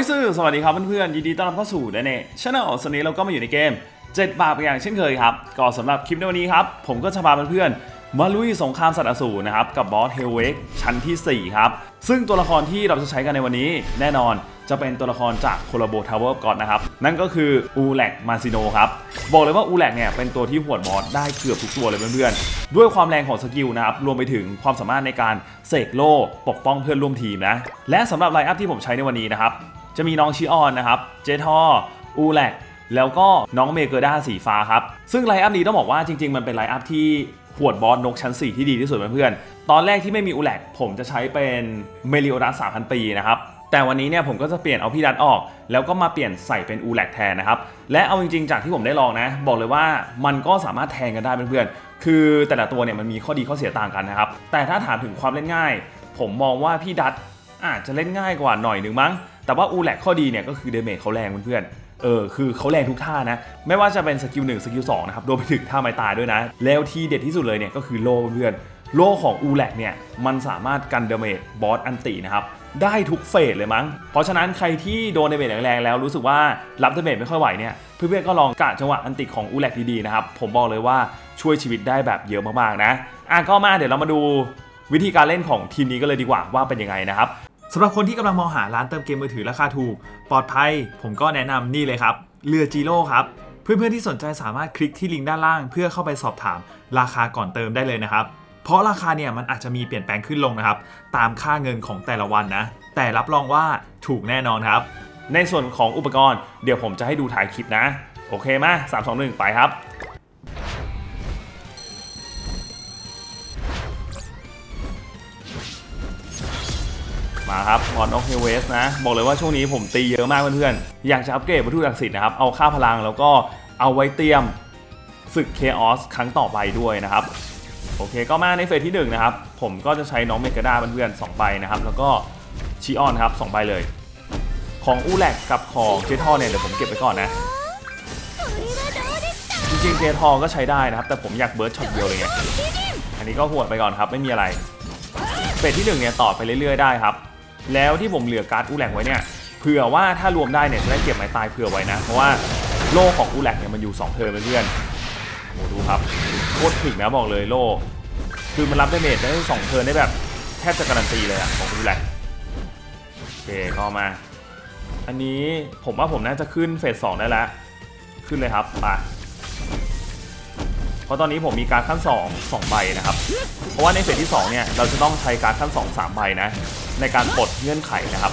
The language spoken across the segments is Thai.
ยซื่อสวัสดีครับเพื่อนๆยินดีต้อนรับเข้าสู่เดเน่ช n แนลวันนี้เราก็มาอยู่ในเกม 7 บาปอย่างเช่นเคยครับก็สำหรับคลิปในวันนี้ครับ ผมก็จะพาเพื่อนๆมาลุยสงครามสัตว์อสูรนะครับกับบอสเฮลเวกชั้นทีสี่ 4 ครับ ซึ่งตัวละครที่เราจะใช้กันในวันนี้ แน่นอนจะเป็นตัวละครจากโคลาโบทาวเวอร์ก่อนนะครับ นั่นก็คืออูแลกมาซิโนครับ บอกเลยว่าอูแลกเนี่ยเป็นตัวที่หวดบอสได้เกือบทุกตัวเลยเพื่อนๆ ด้วยความแรงของสกิลนะครับ รวมไปถึงความสามารถในการเสกโล่ปกป้องเพื่อนร่วมทีมนะ และสำหรับไลน์อัพที่ผมใช้ในวันนี้นะครับ จะมีน้องชิออนนะครับ เจทออูแลกแล้วก็น้องเมเกอร์ด้าสีฟ้าครับ ซึ่งไลน์อัพนี้ต้องบอกว่าจริง ๆ มันเป็นไลน์อัพที่หวดบอสนกชั้น 4 ที่ดีที่สุดเพื่อนๆ ตอนแรกที่ไม่มีอูแลกผมจะใช้เป็นเมลิโอดัส3,000 ปีนะครับแต่วันนี้เนี่ยผมก็จะเปลี่ยนเอาพี่ดัตออก แล้วก็มาเปลี่ยนใส่เป็นอูแลกแทนนะครับ และเอาจริงๆ จากที่ผมได้ลองนะ บอกเลยว่ามันก็สามารถแทนกันได้เพื่อนๆ คือแต่ละตัวเนี่ยมันมีข้อดีข้อเสียต่างกันนะครับ แต่ถ้าถามถึงความเล่นง่าย ผมมองว่าพี่ดัตอาจจะเล่นง่ายกว่าหน่อยหนึ่งมั้ง แต่ว่าอูแลกข้อดีเนี่ยก็คือเดเมจเขาแรงเพื่อนเออคือเขาแรงทุกท่านะ ไม่ว่าจะเป็นสกิล1สกิล2นะครับรวมไปถึงท่าไม้ตายด้วยนะ แล้วที่เด็ดที่สุดเลยเนี่ยก็คือโล่เพื่อนโล่ของอูแลกเนี่ยมันสามารถกันเดเมจบอสอันตินะครับได้ทุกเฟสเลยมั้ง เพราะฉะนั้นใครที่โดนเดเมจแรงๆแล้วรู้สึกว่ารับเดเมจไม่ค่อยไหวเนี่ยเพื่อนๆก็ลองกะจังหวะอันติของอูแลกดีๆนะครับผมบอกเลยว่าช่วยชีวิตได้แบบเยอะมากๆนะอะก็มาเดี๋ยวเรามาดูวิธีการเล่นของทีมนี้ก็เลยดีกว่าว่าเป็นยังไงนะครับำหรับคนที่กำลังมองหาร้านเติมเกมมือถือราคาถูก ปลอดภัย ผมก็แนะนำนี่เลยครับ เรือจีโร่ครับ เพื่อนๆที่สนใจสามารถคลิกที่ลิงก์ด้านล่าง เพื่อเข้าไปสอบถามราคาก่อนเติมได้เลยนะครับ เพราะราคาเนี่ยมันอาจจะมีเปลี่ยนแปลงขึ้นลงนะครับ ตามค่าเงินของแต่ละวันนะ แต่รับรองว่าถูกแน่นอนครับ ในส่วนของอุปกรณ์เดี๋ยวผมจะให้ดูถ่ายคลิปนะ โอเคมา3 2 1 ไปครับ มาครับออนออกเฮเวสนะ บอกเลยว่าช่วงนี้ผมตีเยอะมากเพื่อนๆ อยากจะอัปเกรดวัตถุศักดิ์สิทธิ์นะครับ เอาค่าพลังแล้วก็เอาไว้เตรียมศึกเคออสครั้งต่อไปด้วยนะครับ โอเคก็มาในเฟสที่1นะครับ ผมก็จะใช้น้องเมกาดาเพื่อนๆ2ใบนะครับ แล้วก็ชิออนครับ2ใบเลย ของอูแลกกับของเจทอเนี่ยเดี๋ยวผมเก็บไปก่อนนะ จริงๆเจทอก็ใช้ได้นะครับ แต่ผมอยากเบิร์ดช็อตเดียวเลยไงอันนี้ก็หวดไปก่อนครับไม่มีอะไรเฟสที่1เนี่ยต่อไปเรื่อยๆได้ครับ แล้วที่ผมเหลือการ์ดอูแลกไว้เนี่ยเผื่อว่าถ้ารวมได้เนี่ยจะได้เก็บไม้ตายเผื่อไว้นะ เพราะว่าโล่ของอูแลกเนี่ยมันอยู่ 2 เทิร์เพื่อนโอ้ดูครับโคตรถึงนะบอกเลยโล่คือมันรับดาเมจได้สองเทิร์นได้แบบแทบจะการันตีเลยอะของอูแลกโอเคก็มา อันนี้ผมว่าผมน่าจะขึ้นเฟสสองได้แล้ว ขึ้นเลยครับไป เพราะตอนนี้ผมมีการขั้น2 2ใบนะครับ เพราะว่าในเฟสที่2เนี่ยเราจะต้องใช้การขั้น2 3ใบนะในการปลดเงื่อนไขนะครับ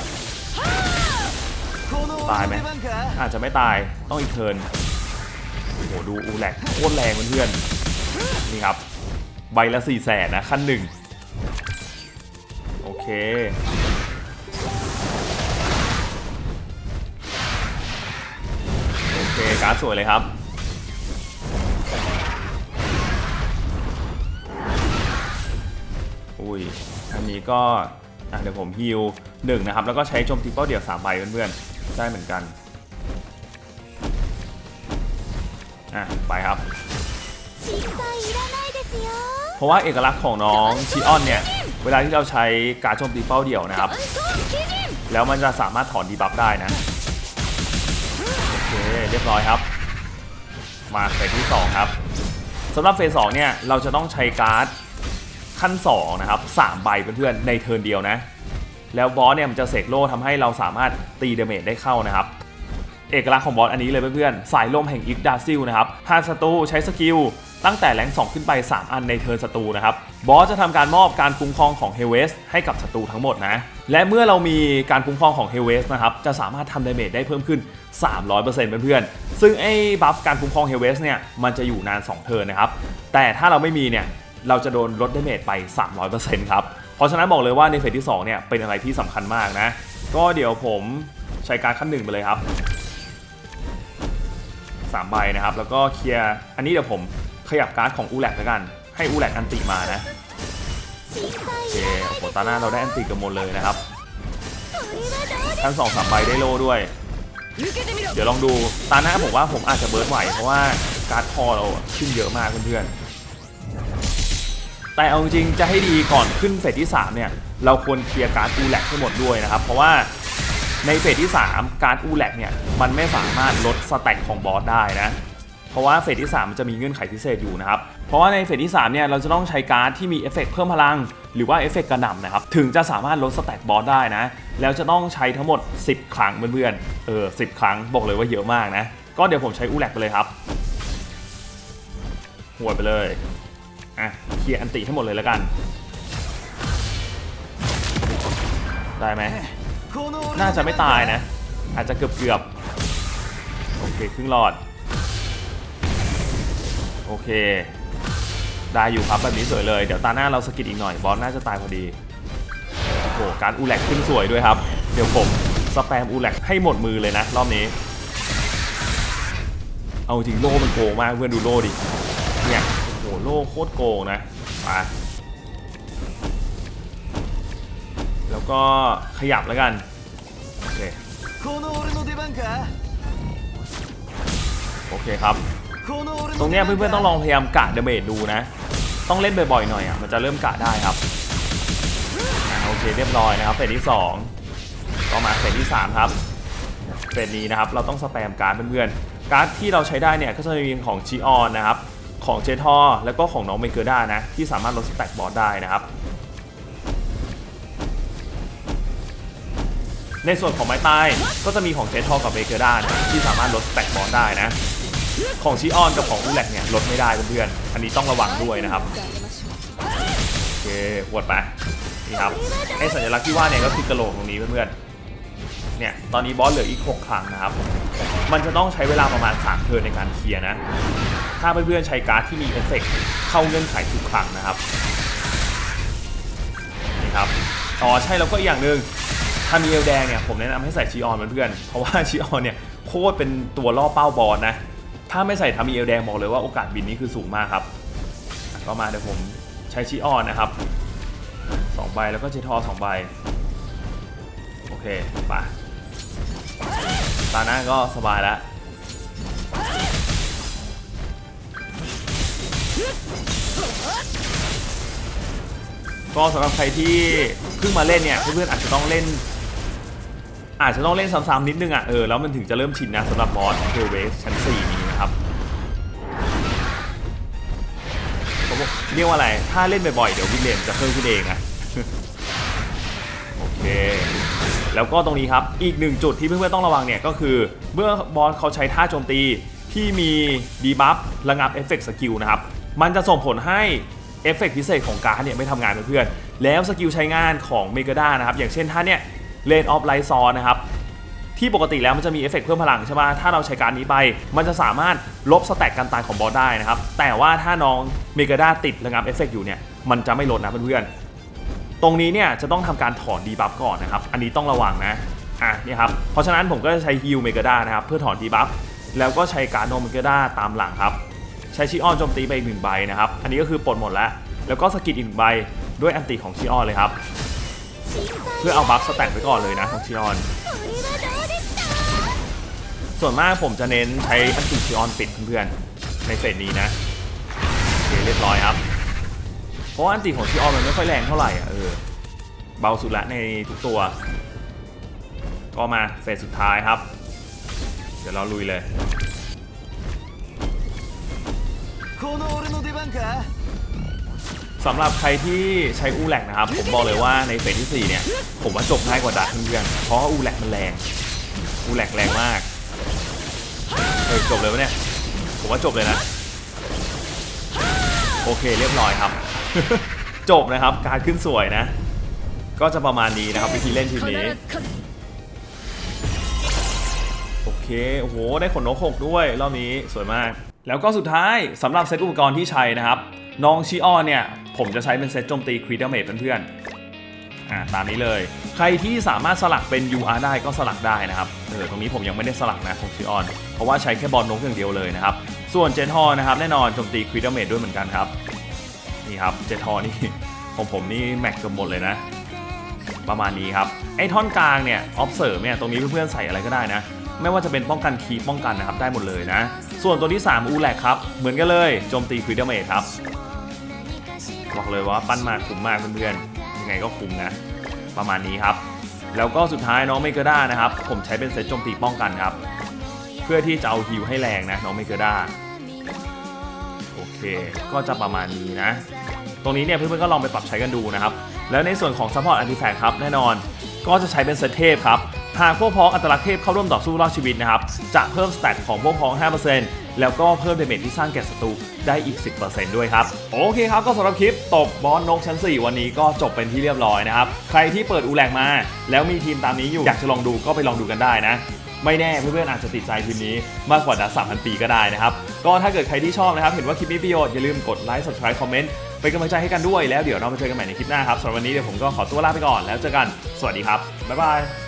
ตายไหมอาจจะไม่ตายต้องอีกเทิร์นโอ้โหดูอูแลกโคตรแรงเพื่อนๆนี่ครับใบละ4ี่แสนนะขั้นหนึ่งโอเคโอเคการ์ดสวยเลยครับ อุ้ยอันนี้ก็เดี๋ยวผมฮิวหนึ่งนะครับ แล้วก็ใช้โจมตีเป้าเดี่ยวสามใบเพื่อนๆ ได้เหมือนกัน อะ ไปครับ เพราะว่าเอกลักษณ์ของน้องชิออนเนี่ย เวลาที่เราใช้การโจมตีเป้าเดี่ยวนะครับ แล้วมันจะสามารถถอนดีบัฟได้นะ โอเค เรียบร้อยครับ มาเฟสที่ 2 ครับสำหรับเฟสสองเนี่ย เราจะต้องใช้การ์ด ขั้น2นะครับ3ใบเพื่อนๆในเทิร์นเดียวนะ แล้วบอสเนี่ยมันจะเสกโล่ทำให้เราสามารถตีเดเมจได้เข้านะครับ เอกลักษณ์ของบอสอันนี้เลยเพื่อนๆสายลมแห่งอิกดาซิลนะครับหากศัตรูใช้สกิลตั้งแต่แรง2ขึ้นไป 3 อันในเทิร์นศัตรูนะครับบอสจะทำการมอบการคุ้มครองของเฮเวสให้กับศัตรูทั้งหมดนะ และเมื่อเรามีการคุ้มครองของเฮเวสนะครับจะสามารถทำดาเมจได้เพิ่มขึ้น 300%เพื่อนๆซึ่งไอ้บัฟการคุ้มครองเฮเวสเนี่ยมันจะอยู่นาน 2 เทิร์นนะครับแต่ถ้าเราไม่มีเนี่ย เราจะโดนลดดเมจไป 300%ครับ เพราะฉะนั้นบอกเลยว่าในเฟสที่2เนี่ยเป็นอะไรที่สำคัญมากนะ ก็เดี๋ยวผมใช้การขั้นหนึ่งไปเลยครับ3ใบนะครับ แล้วก็เคลียร์ อันนี้เดี๋ยวผมขยับการ์ดของอูแลกแล้วกัน ให้อูแลกอันติมานะ โอเคโหตาหน้าเราได้อันติกับมนเลยนะครับทั้งสองสามใบได้โลด้วย เดี๋ยวลองดู ตาหน้าผมว่าผมอาจจะเบิร์ดไหวเพราะว่าการ์ดคอเราขึ้นเยอะมากเพื่อน แต่เอาจริงๆจะให้ดีก่อนขึ้นเฟสที่ 3 เนี่ย เราควรเคลียร์การ์ดอูแลกให้หมดด้วยนะครับ เพราะว่าในเฟสที่ 3 การดอูแลกเนี่ย มันไม่สามารถลดสแต็กของบอสได้นะ เพราะว่าเฟสที่ 3 มันจะมีเงื่อนไขพิเศษอยู่นะครับ เพราะว่าในเฟสที่ 3 เนี่ย เราจะต้องใช้การ์ดที่มีเอฟเฟกต์เพิ่มพลัง หรือว่าเอฟเฟกต์กระหน่ำนะครับ ถึงจะสามารถลดสแต็กบอสได้นะ แล้วจะต้องใช้ทั้งหมด 10 ครั้งเพื่อนๆ เออ10ครั้งบอกเลยว่าเยอะมากนะ ก็เดี๋ยวผมใช้อูแลกไปเลยครับหัวไปเลย อะเคลียร์อันติให้หมดเลยแล้วกัน ได้ไหมน่าจะไม่ตายนะ อาจจะเกือบเกือบๆโอเคครึ่งหลอด โอเค ได้อยู่ครับแบบนี้สวยเลย เดี๋ยวตาหน้าเราสกิดอีกหน่อยบอสน่าจะตายพอดีโอ้โหการอูแลกขึ้นสวยด้วยครับ เดี๋ยวผมสแปมอูแลกให้หมดมือเลยนะ รอบนี้ เอาจริงโล่มันโกงมากเพื่อนดูโล่ดิเนี่ย โหโล่โคตรโกงนะไปแล้วก็ขยับแล้วกัน โอเค โอเคครับ ตรงนี้เพื่อนๆต้องลองพยายามกะเดเมจดูนะ ต้องเล่นบ่อยๆหน่อยอะ มันจะเริ่มกะได้ครับโอเคเรียบร้อยนะครับเฟสที่ 2 ต่อมาเฟสที่ 3 ครับเฟสนี้นะครับเราต้องสแปมการ์ดเพื่อนๆ การ์ดที่เราใช้ได้เนี่ยก็จะมีของชิออนนะครับ ของเจทอแล้วก็ของน้องเมเกอร์ด้านะ ที่สามารถลดสแต็กบอสได้นะครับ ในส่วนของไม้ตายก็จะมีของเจทอกับเมเกอร์ด้านะที่สามารถลดสแต็กบอสได้นะ ของชิออนกับของอูแลกเนี่ยลดไม่ได้เพื่อนๆอันนี้ต้องระวังด้วยนะครับโอเคหวดไปนี่ครับไอสัญลักษณ์ที่ว่าเนี่ยก็คือกระโหลกตรงนี้เพื่อนๆ เนี่ยตอนนี้บอสเหลืออีก 6 ครั้งนะครับ มันจะต้องใช้เวลาประมาณ 3 เทิร์นในการเคลียร์นะ ถ้าเพื่อนๆใช้การ์ดที่มีเอฟเฟกต์เข้าเงื่อนไขทุกครั้งนะครับนี่ครับอ๋อใช่แล้วก็อีกอย่างหนึ่งถ้ามีเอลแดงเนี่ยผมแนะนำให้ใส่ชีออนเพื่อนๆเพราะว่าชีออนเนี่ยโคตรเป็นตัวล่อเป้าบอลนะ ถ้าไม่ใส่ทามีเอลแดงบอกเลยว่าโอกาสบินนี่คือสูงมากครับก็มาเดี๋ยวผมใช้ชีออนนะครับสองใบแล้วก็เจทอสองใบโอเคไป ตาหน้าก็สบายแล้วก็สำหรับใครที่เพิ่งมาเล่นเนี่ยเพื่อนๆอาจจะต้องเล่น อาจจะต้องเล่นซ้ำๆนิดนึงอะเออแล้วมันถึงจะเริ่มชินนะสำหรับบอสเทเวสชั้น 4 นี้นะครับเขาบอกเรียกว่าอะไร ถ้าเล่นบ่อยๆ เดี๋ยววิลเลมจะเพิ่มขึ้นเองนะ โอเค แล้วก็ตรงนี้ครับ อีกหนึ่งจุดที่เพื่อนๆต้องระวังเนี่ยก็คือเมื่อบอสเขาใช้ท่าโจมตีที่มีดีบัฟระงับเอฟเฟกต์สกิลนะครับ มันจะส่งผลให้เอฟเฟกต์พิเศษของการ์ดเนี่ยไม่ทำงานเพื่อนๆแล้วสกิลใช้งานของเมกาด้านะครับ อย่างเช่นท่าเนี่ยเลนออฟไลซอนนะครับ ที่ปกติแล้วมันจะมีเอฟเฟกต์เพิ่มพลังใช่ไหมถ้าเราใช้การนี้ไป มันจะสามารถลบสแต็กการตายของบอสได้นะครับ แต่ว่าถ้าน้องเมกาด้าติดระงับเอฟเฟกต์อยู่เนี่ย มันจะไม่ลดนะเพื่อนๆ ตรงนี้เนี่ยจะต้องทำการถอนดีบัฟก่อนนะครับ อันนี้ต้องระวังนะอะนี่ครับเพราะฉะนั้นผมก็จะใช้ฮิวเมกาด้านะครับเพื่อถอนดีบัฟแล้วก็ใช้การโนเมกาด้าตามหลังครับใช้ชิออนโจมตีไปอีกหนึ่งใบนะครับอันนี้ก็คือปลดหมดแล้ว แล้วก็สกิดอีกหนึ่งใบด้วยอันติของชิออนเลยครับ เพื่อเอาบัฟสแต็กไปก่อนเลยนะของชิออน ส่วนมากผมจะเน้นใช้อันติชิออนปิดเพื่อนๆในเฟสนี้นะโอเคเรียบร้อยครับเพราะอันติของชิออนมันไม่ค่อยแรงเท่าไหร่อะเออ เบาสุดละในทุกตัว ก็มาเฟสสุดท้ายครับ เดี๋ยวเราลุยเลยสำหรับใครที่ใช้อูแลกนะครับ ผมบอกเลยว่าในเฟสที่ 4 เนี่ย ผมว่าจบง่ายกว่าดากเพื่อนเพราะอูแลกมันแรงอูแลกแรงมากเฮ้ยจบเลยวะเนี่ย ผมว่าจบเลยนะ โอเคเรียบร้อยครับ จบนะครับ การขึ้นสวยนะ ก็จะประมาณนี้นะครับวิธีเล่นทีมนี้ โอเค โอ้โห ได้ขนนกหกด้วย รอบนี้สวยมาก แล้วก็สุดท้ายสำหรับเซตอุปกรณ์ที่ใช้นะครับ น้องชิออนเนี่ย ผมจะใช้เป็นเซตโจมตีครีดเมทเพื่อนๆอ่าตามนี้เลย ใครที่สามารถสลักเป็น UR ได้ก็สลักได้นะครับเออตรงนี้ผมยังไม่ได้สลักนะของชิออน เพราะว่าใช้แค่บอลนกอย่างเดียวเลยนะครับ ส่วนเจนฮอนะครับแน่นอนโจมตีครีดเมทด้วยเหมือนกันครับ นี่ครับ เจนฮอนี่ของผมนี่แม็กเกือบหมดเลยนะ ประมาณนี้ครับ ไอ้ท่อนกลางเนี่ย observe เนี่ย ตรงนี้เพื่อนๆใส่อะไรก็ได้นะ ไม่ว่าจะเป็นป้องกันคีป้องกันนะครับ ได้หมดเลยนะ ส่วนตัวที่ 3 อูแลกครับ เหมือนกันเลย โจมตีควิดเมทครับ บอกเลยว่าปั้นมาคุ้มมากเพื่อนๆ ยังไงก็คุ้มนะ ประมาณนี้ครับ แล้วก็สุดท้ายน้องเมเกอร์ด้านะครับ ผมใช้เป็นเซตโจมตีป้องกันครับ เพื่อที่จะเอาฮิวให้แรงนะน้องเมเกอร์ด้าโอเค ก็จะประมาณนี้นะ ตรงนี้เนี่ยเพื่อนๆก็ลองไปปรับใช้กันดูนะครับ แล้วในส่วนของ Support Artifact ครับแน่นอน ก็จะใช้เป็นเซตเทพครับ หากพวกพ้องอัตลักษณ์เทพเข้าร่วมต่อสู้รอดชีวิตนะครับ จะเพิ่มสแตทของพวกพ้อง 5%แล้วก็เพิ่มเดเมจที่สร้างแก่ศัตรูได้อีก 10%ด้วยครับ โอเคครับ ก็สำหรับคลิปตบบอสนกชั้น 4 วันนี้ก็จบเป็นที่เรียบร้อยนะครับ ใครที่เปิดอูแลกมา แล้วมีทีมตามนี้อยู่อยากจะลองดูก็ไปลองดูกันได้นะไม่แน่เพื่อนๆอาจจะติดใจทีมนี้มากกว่าดัส3,000ปีก็ได้นะครับ ก็ถ้าเกิดใครที่ชอบนะครับ เห็นว่าคลิปนี้ประโยชน์อย่าลืมกดไลค์ subscribe คอมเมนต์ เป็นกำลังใจให้กันด้วยแล้วเดี๋ยวเรามาเจอกันใหม่ในคลิปหน้าครับสำหรับวันนี้เดี๋ยวผมก็ขอตัวลาไปก่อนแล้วเจอกันสวัสดีครับบ๊ายบาย